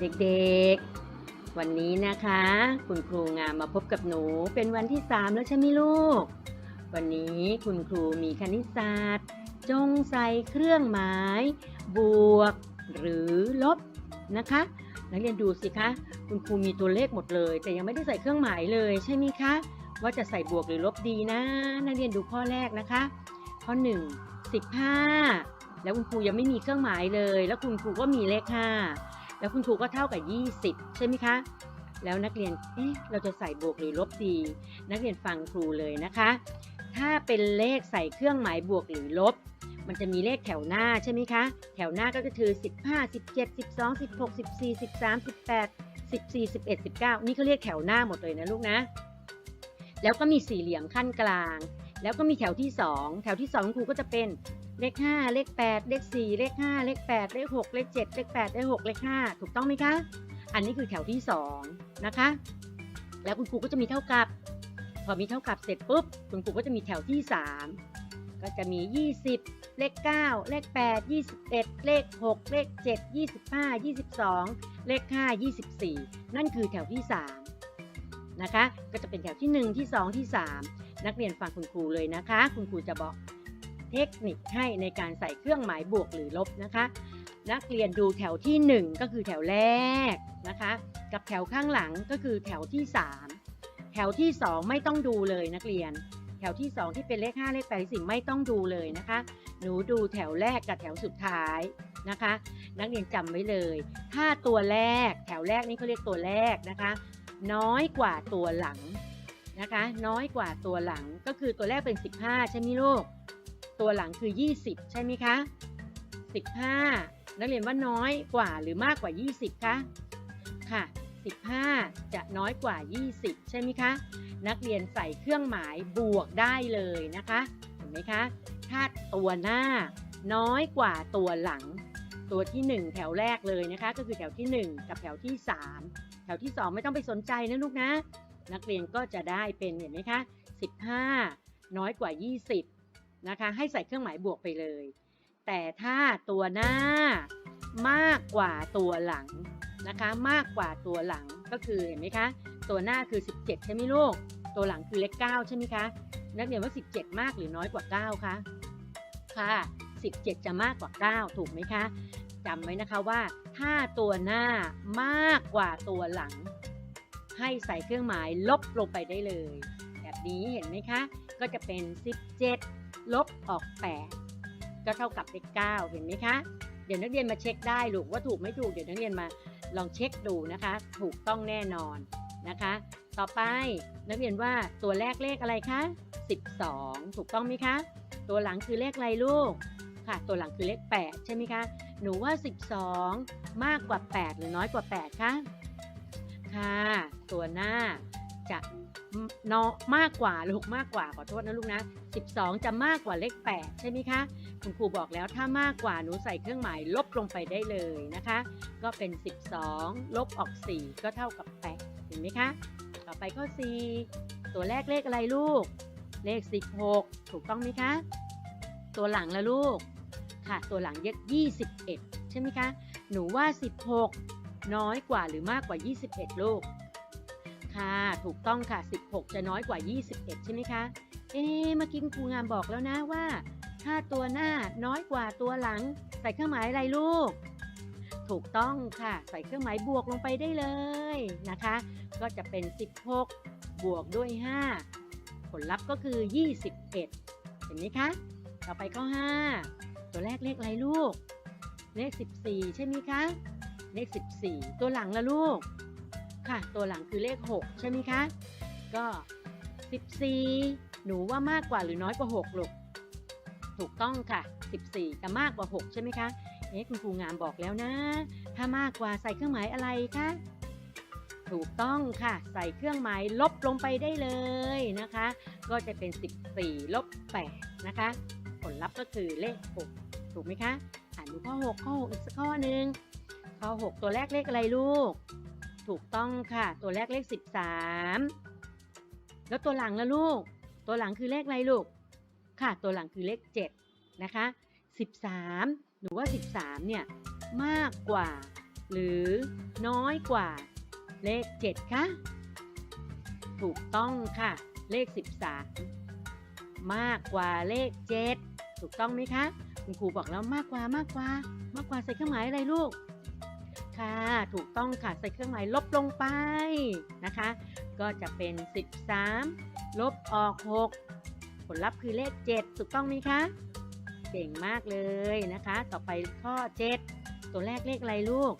เด็กๆ วันนี้นะคะ คุณครูงามมาพบกับหนูเป็นวันที่ 3 แล้วใช่ไหมลูก วันนี้คุณครูมีคณิตศาสตร์ จงใส่เครื่องหมาย บวก หรือลบนะคะนักเรียนดูสิคะ คุณครูมีตัวเลขหมดเลย แต่ยังไม่ได้ใส่เครื่องหมายเลยใช่ไหมคะ ว่าจะใส่บวกหรือลบดีนะ นักเรียนดูข้อแรกนะคะ ข้อ 1 15 แล้วคุณครูยังไม่มีเครื่องหมายเลย แล้วคุณครูก็มีเลข5 แล้วคุณครูก็เท่ากับ 20 ใช่ไหมคะ แล้วนักเรียน เอ๊ะ เราจะใส่บวกหรือลบดี นักเรียนฟังครูเลยนะคะ ถ้าเป็นเลขใส่เครื่องหมายบวกหรือลบ มันจะมีเลขแถวหน้าใช่ไหมคะ แถวหน้าก็คือ 15 17 12 16 14 13 18 14 11 19 นี่เขาเรียกแถวหน้าหมดเลยนะลูกนะ แล้วก็มีสี่เหลี่ยมขั้นกลาง แล้วก็มีแถวที่ 2 แถวที่2ครูก็จะเป็น เลข 5 เลข 8 เลข 4 เลข 5 เลข 8 เลข 6 เลข 7 เลข 8 เลข 6 เลข 5 ถูกต้องไหมคะ อันนี้คือแถวที่ 2 นะคะ แล้วคุณครูก็จะมีเท่ากับ พอมีเท่ากับเสร็จปุ๊บ คุณครูก็จะมีแถวที่ 3 ก็จะมี 20 เลข 9 เลข 8 21 เลข 6 เลข 7 25 22 เลข 5 24 นั่นคือแถวที่ 3 นะคะ ก็จะเป็นแถวที่ 1 ที่ 2 ที่ 3 นักเรียนฟังคุณครูเลยนะคะ คุณครูจะบอก เทคนิคให้ในการใส่เครื่องหมายบวกหรือลบนะคะ นักเรียนดูแถวที่ 1 ก็คือแถวแรกนะคะ กับแถวข้างหลังก็คือแถวที่ 3 แถวที่ 2 ไม่ต้องดูเลยนักเรียน แถวที่ 2 ที่เป็นเลข 5 เลข8เลข10ไม่ต้องดูเลยนะคะ หนูดูแถวแรกกับแถวสุดท้ายนะคะ นักเรียนจำไว้เลย ถ้าตัวแรกแถวแรกนี่เขาเรียกตัวแรกนะคะ น้อยกว่าตัวหลังนะคะ น้อยกว่าตัวหลังก็คือตัวแรกเป็น 15 ใช่ไหมลูก ตัวหลังคือ 20 ใช่ไหมคะ 15 นักเรียนว่าน้อยกว่าหรือมากกว่า 20 คะ ค่ะ 15 จะน้อยกว่า 20 ใช่ไหมคะ นักเรียนใส่เครื่องหมายบวกได้เลยนะคะ เห็นไหมคะ ถ้าตัวหน้าน้อยกว่าตัวหลัง ตัวที่ 1 แถวแรกเลยนะคะ ก็คือแถวที่ 1 กับแถวที่ 3 แถวที่ 2 ไม่ต้องไปสนใจนะลูกนะ นักเรียนก็จะได้เป็นเห็นไหมคะ 15 น้อยกว่า 20 นะคะ ให้ใส่เครื่องหมายบวกไปเลย แต่ถ้าตัวหน้ามากกว่าตัวหลังนะคะ มากกว่าตัวหลังก็คือเห็นไหมคะ ตัวหน้าคือ 17 ใช่ไหมลูก ตัวหลังคือเลข9ใช่ไหมคะ นักเรียนว่า 17 มากหรือน้อยกว่า 9 คะ ค่ะ 17 จะมากกว่า 9 ถูกไหมคะจำไว้นะคะว่า ถ้าตัวหน้ามากกว่าตัวหลัง ให้ใส่เครื่องหมายลบลงไปได้เลย แบบนี้เห็นไหมคะ ก็จะเป็น 17 ลบออก 8 ก็เท่ากับเลข9เห็นไหมคะ เดี๋ยวนักเรียนมาเช็คได้ลูกว่าถูกไม่ถูกเดี๋ยวนักเรียนมาลองเช็คดูนะคะ ถูกต้องแน่นอนนะคะ ต่อไปนักเรียนว่าตัวแรกเลขอะไรคะ12 ถูกต้องไหมคะ ตัวหลังคือเลขอะไรลูกค่ะ ตัวหลังคือเลข 8 ใช่ไหมคะ หนูว่า 12 มากกว่า 8 หรือน้อยกว่า 8 คะ ค่ะ ตัวหน้า จะนอมากกว่าลูกมากกว่าขอโทษนะลูกนะ 12 จะมากกว่าเลข 8 ใช่ไหมคะ คุณครูบอกแล้วถ้ามากกว่าหนูใส่เครื่องหมายลบลงไปได้เลยนะคะ ก็เป็น 12 ลบออก 4 ก็เท่ากับ 8 เห็นไหมคะ ต่อไปข้อ 4 ตัวแรกเลขอะไรลูก เลข 16 ถูกต้องไหมคะ ตัวหลังละลูก ค่ะ ตัวหลังเย21 ใช่ไหมคะ หนูว่า 16 น้อยกว่าหรือมากกว่า 21 ลูก ค่ะ ถูกต้องค่ะ 16 จะน้อยกว่า 21 ใช่ไหมคะ เอ๊ะเมื่อกี้คุณครูงามบอกแล้วนะว่าถ้าตัวหน้าน้อยกว่าตัวหลัง ใส่เครื่องหมายอะไรลูก ถูกต้องค่ะ ใส่เครื่องหมายบวกลงไปได้เลยนะคะ ก็จะเป็น 16 บวกด้วย 5 ผลลัพธ์ก็คือ 21 เห็นไหมคะ ต่อไปข้อ 5 ตัวแรกเลขอะไรลูก เลข 14 ใช่ไหมคะ เลข 14 ตัวหลังละลูก ค่ะ ตัวหลังคือเลข 6 ใช่ไหมคะ ก็ 14 หนูว่ามากกว่าหรือน้อยกว่า6ลูกถูกต้องค่ะ 14จะมากกว่า 6 ใช่ไหมคะ เอ๊ะคุณครูงามบอกแล้วนะ ถ้ามากกว่าใส่เครื่องหมายอะไรคะถูกต้องค่ะ ใส่เครื่องหมายลบลงไปได้เลยนะคะ ก็จะเป็น 14ลบ8นะคะ ผลลัพธ์ก็คือเลข 6 ถูกไหมคะอ่านดูข้อ 6 ข้อ 6 อีกสักข้อหนึ่งข้อ 6 ตัวแรกเลขอะไรลูก ถูกต้องค่ะ ตัวแรกเลข 13 แล้วตัวหลังละลูก ตัวหลังคือเลขอะไรลูก ค่ะ ตัวหลังคือเลข 7 นะคะ 13 หนูว่า 13 เนี่ย มากกว่า หรือน้อยกว่า เลข 7 คะ ถูกต้องค่ะ เลข 13 มากกว่าเลข 7 ถูกต้องไหมคะ คุณครูบอกแล้วมากกว่ามากกว่ามากกว่าใส่เครื่องหมายอะไรลูก ค่ะ ถูกต้องค่ะ ใส่เครื่องหมายลบลงไปนะคะ ก็จะเป็น 13 ลบออก 6 ผลลัพธ์คือเลข 7 ถูกต้องไหมคะ เก่งมากเลยนะคะ ต่อไปข้อ 7 ตัวแรกเลขอะไรลูก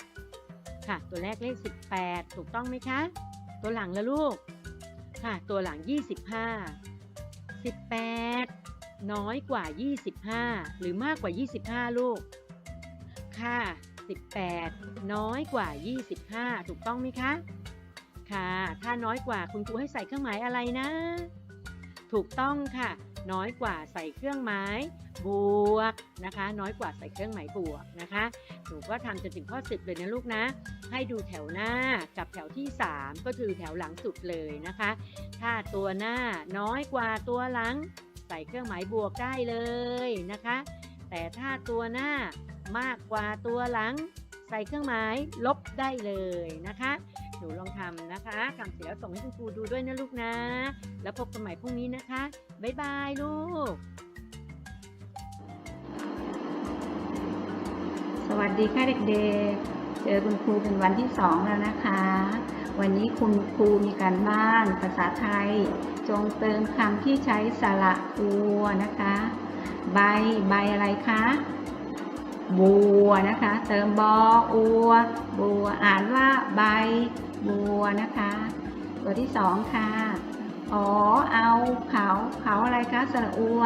ค่ะ ตัวแรกเลข 18 ถูกต้องไหมคะ ตัวหลังละลูก ค่ะ ตัวหลัง 25 18 น้อยกว่า 25 หรือมากกว่า 25 ลูก ค่ะ 18 น้อยกว่า 25 ถูกต้องไหมคะ ค่ะ ถ้าน้อยกว่าคุณครูให้ใส่เครื่องหมายอะไรนะ ถูกต้องค่ะ น้อยกว่าใส่เครื่องหมายบวกนะคะ น้อยกว่าใส่เครื่องหมายบวกนะคะหนูก็ทำจนถึงข้อ 10 เลยนะลูกนะ ให้ดูแถวหน้ากับแถวที่ 3 ก็คือแถวหลังสุดเลยนะคะ ถ้าตัวหน้าน้อยกว่าตัวหลัง ใส่เครื่องหมายบวกได้เลยนะคะ แต่ถ้าตัวหน้ามากกว่าตัวหลัง ใส่เครื่องหมายลบได้เลยนะคะ หนูลองทำนะคะทำเสร็จแล้วส่งให้คุณครูดูด้วยนะลูกนะ แล้วพบกันใหม่พรุ่งนี้นะคะ บ๊ายบายลูก สวัสดีค่ะเด็กๆเจอคุณครูเป็นวันที่สองแล้วนะคะ วันนี้คุณครูมีการบ้านภาษาไทย จงเติมคำที่ใช้สระอัวนะคะ ใบใบอะไรคะบัวนะคะ เติมบออัว บัวอ่านว่าใบบัวนะคะ ตัวที่สองค่ะอ๋อเอาเขาเขาอะไรคะสระอัว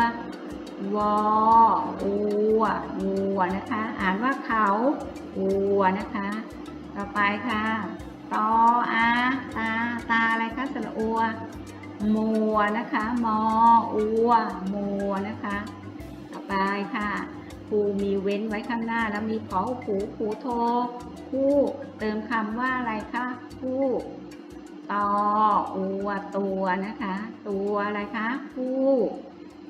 วออัววัวนะคะ อ่านว่าเขาวัวนะคะ ต่อไปค่ะตออาตาตาอะไรคะสระอัวมัวนะคะมออัวมัวนะคะ ไปค่ะครูมีเว้นไว้ข้างหน้า แล้วมีขอผูผูโทคู่เติมคำว่าอะไรคะคู่ตออัวตัวนะคะ ตัวอะไรคะคู่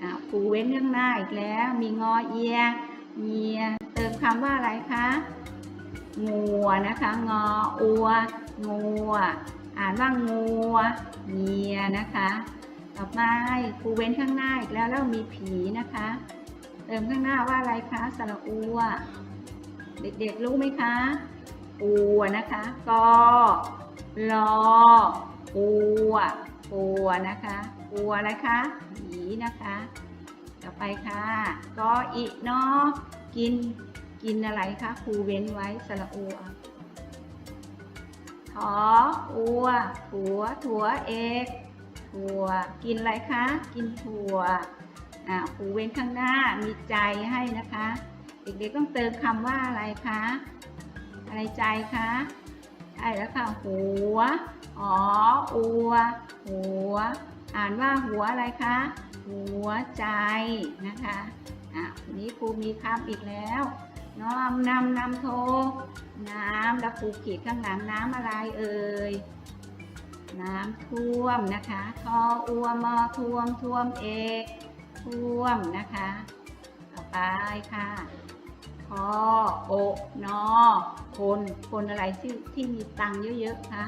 อ่าผูเว้นข้างหน้าอีกแล้ว มีงอเอียเงียเติมคำว่าอะไรคะงัวนะคะ งออัวงัวอ่านว่างัวเงียนะคะ ต่อไปผูเว้นข้างหน้าอีกแล้วแล้วมีผีนะคะ เติมข้างหน้าว่าอะไรคะสระอัวเด็กๆรู้ไหมคะอัวนะคะกอลออัวอัวนะคะอัวอะคะผีนะคะ ต่อไปค่ะกออีนอกินกินอะไรคะครูเว้นไว้สระอัวถออัวถัว ถัวเอกถั่ว กินอะไรคะ กินถั่ว อ่าหูเว้นข้างหน้ามีใจให้นะคะ เด็กๆต้องเติมคำว่าอะไรคะ อะไรใจคะใช่แล้วค่ะ หัว อ๋อ อัว หัว อ่านว่าหัวอะไรคะ หัวใจนะคะ อะวันนี้ครูมีคำอีกแล้วน้อมนำนำโท น้ำแล้วครูขีดข้างหลังน้ำอะไรเอ่ย น้ำท่วมนะคะ ทออัวมอท่วมท่วมเอก ท่วมนะคะ ต่อไปค่ะพอโอนอคนคนอะไรที่ที่มีตังค์เยอะๆคะ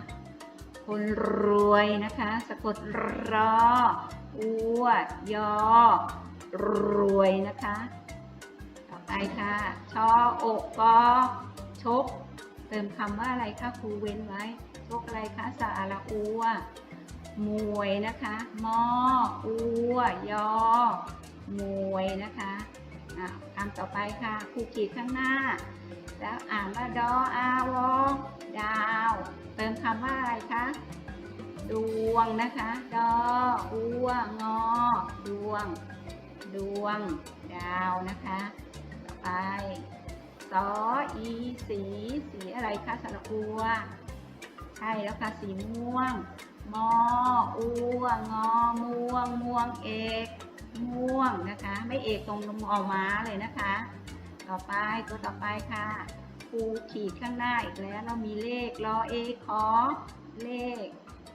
คนรวยนะคะ สะกดรออัวยอ รวยนะคะ ต่อไปค่ะ ชอโอกกอชก เติมคำว่าอะไรคะครูเว้นไว้ ชกอะไรคะสาระอัว มวยนะคะมออัวยอ มวยนะคะคำต่อไปค่ะครูขีดข้างหน้า แล้วอ่านว่าดออาวอดาว เติมคำว่าอะไรคะดวงนะคะ ดออัวงอ ดวง ดวง ดาวนะคะ ต่อไปสออีสี สีอะไรคะสระอัว ใช่แล้วค่ะ สีม่วง มออัวงอม่วงม่วงเอกม่วงนะคะ ไม่เอกตรงลมออกมาเลยนะคะ ต่อไปตัวต่อไปค่ะครูขีดข้างหน้าอีกแล้วเรามีเลขรอเอคอเลข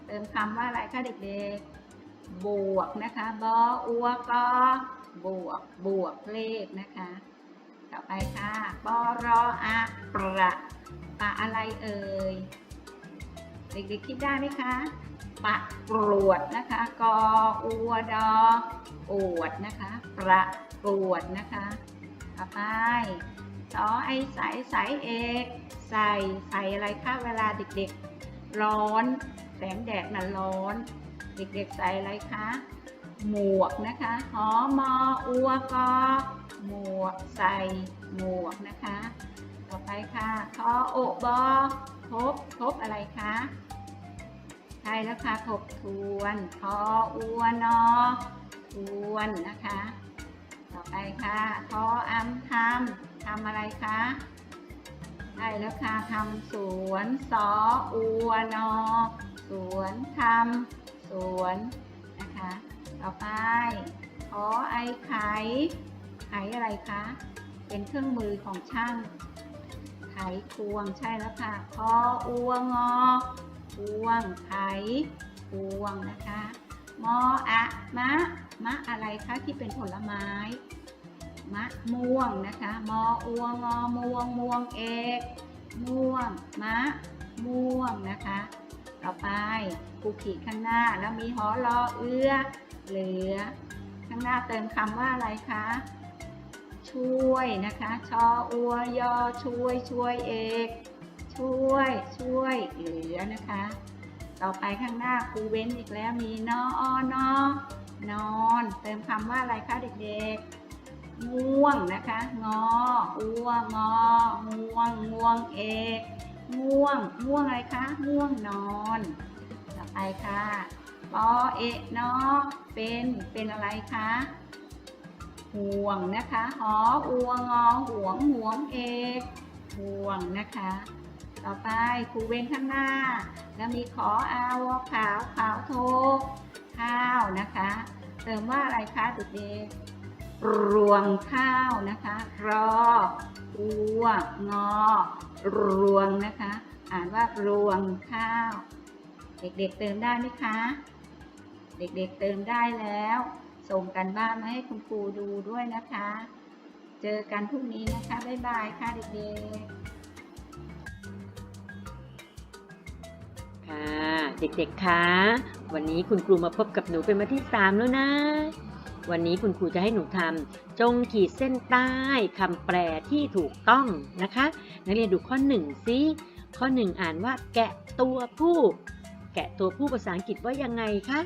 เติมคำว่าอะไรคะเด็กๆ บวกนะคะบออัวกอบวกบวกเลขนะคะ ต่อไปค่ะปอรออะประปะอะไรเอ่ยเด็กๆคิดได้ไหมคะ ปะกรวดนะคะกออัวดออวดนะคะประกรวดนะคะต่อไปสอไอใสใสเอกใส่ใส่อะไรคะเวลาเด็กๆ ร้อน แสงแดดน่ะร้อน เด็กๆใส่อะไรคะหมวกนะคะหอมออัวกอหมวกใส่หมวกนะคะ ต่อไปค่ะทอโอบอทบทบอะไรคะ ใช่แล้วค่ะทบทวนทออัวนอทวนนะคะ ต่อไปค่ะทออัมทำทำอะไรคะใช่แล้วค่ะทำสวนสออัวนอสวนทำสวนนะคะ ต่อไปขอไอไขไขอะไรคะเป็นเครื่องมือของช่างไขควงใช่แล้วค่ะคออวงอ ควงไขควงนะคะมออะมะมะอะไรคะที่เป็นผลไม้ มะม่วงนะคะมออวงอม่วงม่วงเอกม่วงมะม่วงนะคะต่อไปกูขีดข้างหน้าแล้วมีหอรอเอื้อเหลือ ข้างหน้าเติมคำว่าอะไรคะช่วยนะคะ ชออัวยอช่วยช่วยเอก ช่วยช่วยเหลือนะคะ ต่อไปข้างหน้าครูเว้นอีกแล้วมีนออนอนอน เติมคำว่าอะไรคะเด็กๆง่วงนะคะ งออัวงอง่วงง่วงเอกง่วงง่วงอะไรคะง่วงนอน ต่อไปค่ะปอเอะนอเป็นเป็นอะไรคะห่วงนะคะหออัวงอห่วงห่วงเอกห่วงนะคะ ต่อไปครูเว้นข้างหน้า แล้วมีขออาวขาวขาวโทข้าวนะคะ เติมว่าอะไรคะเด็กๆรวงข้าวนะคะ รออัวงอ รวงนะคะ อ่านว่ารวงข้าว เด็กๆเติมได้ไหมคะ เด็กๆเติมได้แล้ว ส่งกันบ้านมาให้คุณครูดูด้วยนะคะ เจอกันพรุ่งนี้นะคะ บ๊ายบายค่ะเด็กๆ ค่ะ เด็กๆ คะ วันนี้คุณครูมาพบกับหนูเป็นวันที่ 3 แล้วนะ วันนี้คุณครูจะให้หนูทำจงขีดเส้นใต้คำแปลที่ถูกต้องนะคะ นักเรียนดูข้อ 1 ซิข้อ 1 อ่านว่า แกะตัวผู้ แกะตัวผู้ภาษาอังกฤษว่ายังไงคะ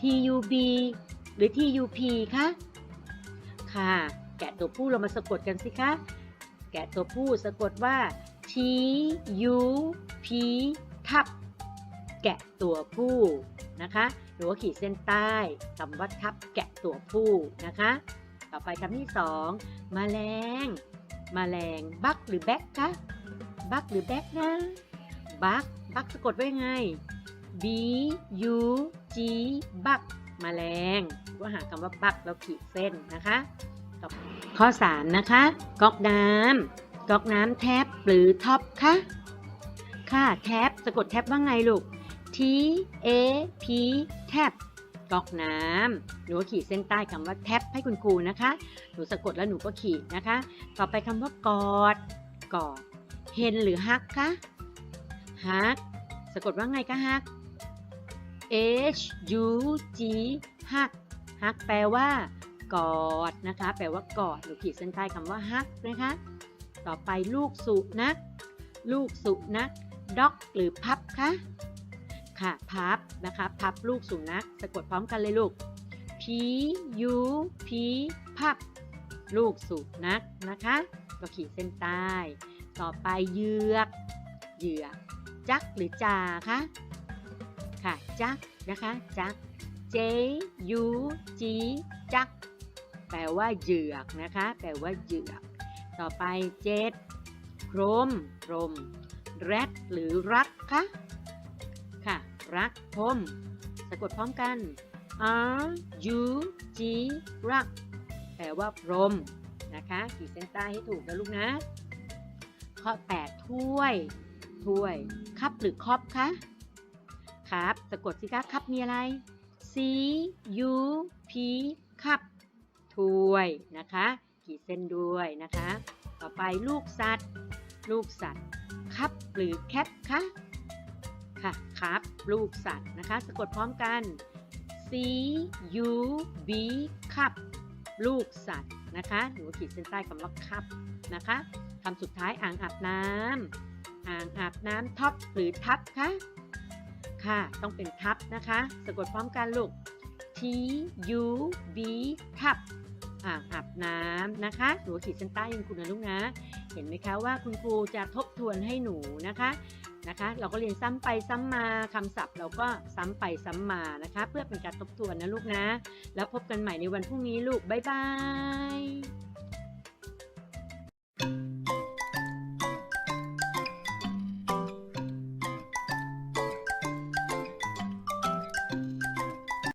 T U B หรือ T U P คะค่ะ แกะตัวผู้เรามาสะกดกันสิคะ แกะตัวผู้สะกดว่า T U P ทับ แกะตัวผู้นะคะหรือว่าขีดเส้นใต้คำว่าทับแกะตัวผู้นะคะ ต่อไปคำที่สองแมลงแมลงบักหรือแบกคะบักหรือแบกนะบักบักสะกดว่ายังไง B U G บักแมลงว่าหาคำว่าบักแล้วขีดเส้นนะคะต่อข้อ 3 นะคะก๊อกน้ำก๊อกน้ำแทบหรือท็อปคะค่ะแทบสะกดแทบว่าไงลูก T A P แท็บก๊อกน้ำหนูก็ขีดเส้นใต้คำว่าแท็บให้คุณครูนะคะ หนูสะกดแล้วหนูก็ขีดนะคะ ต่อไปคำว่ากอดกอดเฮนหรือฮักคะฮักสะกดว่าไงคะฮัก H U G ฮักฮักแปลว่ากอดนะคะ แปลว่ากอดหนูขีดเส้นใต้คำว่าฮักนะคะ ต่อไปลูกสุนัขลูกสุนัขด็อกหรือพับคะ ค่ะพับนะคะพับลูกสุนัขสะกดพร้อมกันเลยลูก P U P พับ ลูกสุนัขนะคะก็ขีดเส้นใต้ ต่อไปเหยือกเหยือกจักหรือจาคะค่ะจักนะคะจัก J U G จัก แปลว่าเหยือกนะคะ แปลว่าเหยือก ต่อไปเจ็ดพรมพรมแรดหรือรักคะค่ะ รักพรมสะกดพร้อมกัน R U G รัก แปลว่าพรมนะคะ ขีดเส้นใต้ให้ถูกนะลูกนะ ข้อ 8 ถ้วย ถ้วย คัพหรือคอปคะ ครับ สะกดสิคะคัพมีอะไร C U P คัพถ้วยนะคะ ขีดเส้นด้วยนะคะ ต่อไปลูกสัตว์ ลูกสัตว์ คับหรือแคทคะ ค่ะครับลูกสัตว์นะคะ สะกดพร้อมกัน C U B คับลูกสัตว์นะคะหนูขีดเส้นใต้คำว่าคับนะคะคำสุดท้ายอ่างอาบน้ำอ่างอาบน้ำท็อปหรือทับคะค่ะต้องเป็นทับนะคะ สะกดพร้อมกันลูก T U B ทับอ่างอาบน้ำนะคะหนูขีดเส้นใต้ยังคุณนะลูกนะ เห็นไหมคะว่าคุณครูจะทบทวนให้หนูนะคะ นะคะ เราก็เรียนซ้ำไปซ้ำมาคำศัพท์ เราก็ซ้ำไปซ้ำมานะคะ เพื่อเป็นการทบทวนนะลูกนะ แล้วพบกันใหม่ในวันพรุ่งนี้ลูก บ๊ายบาย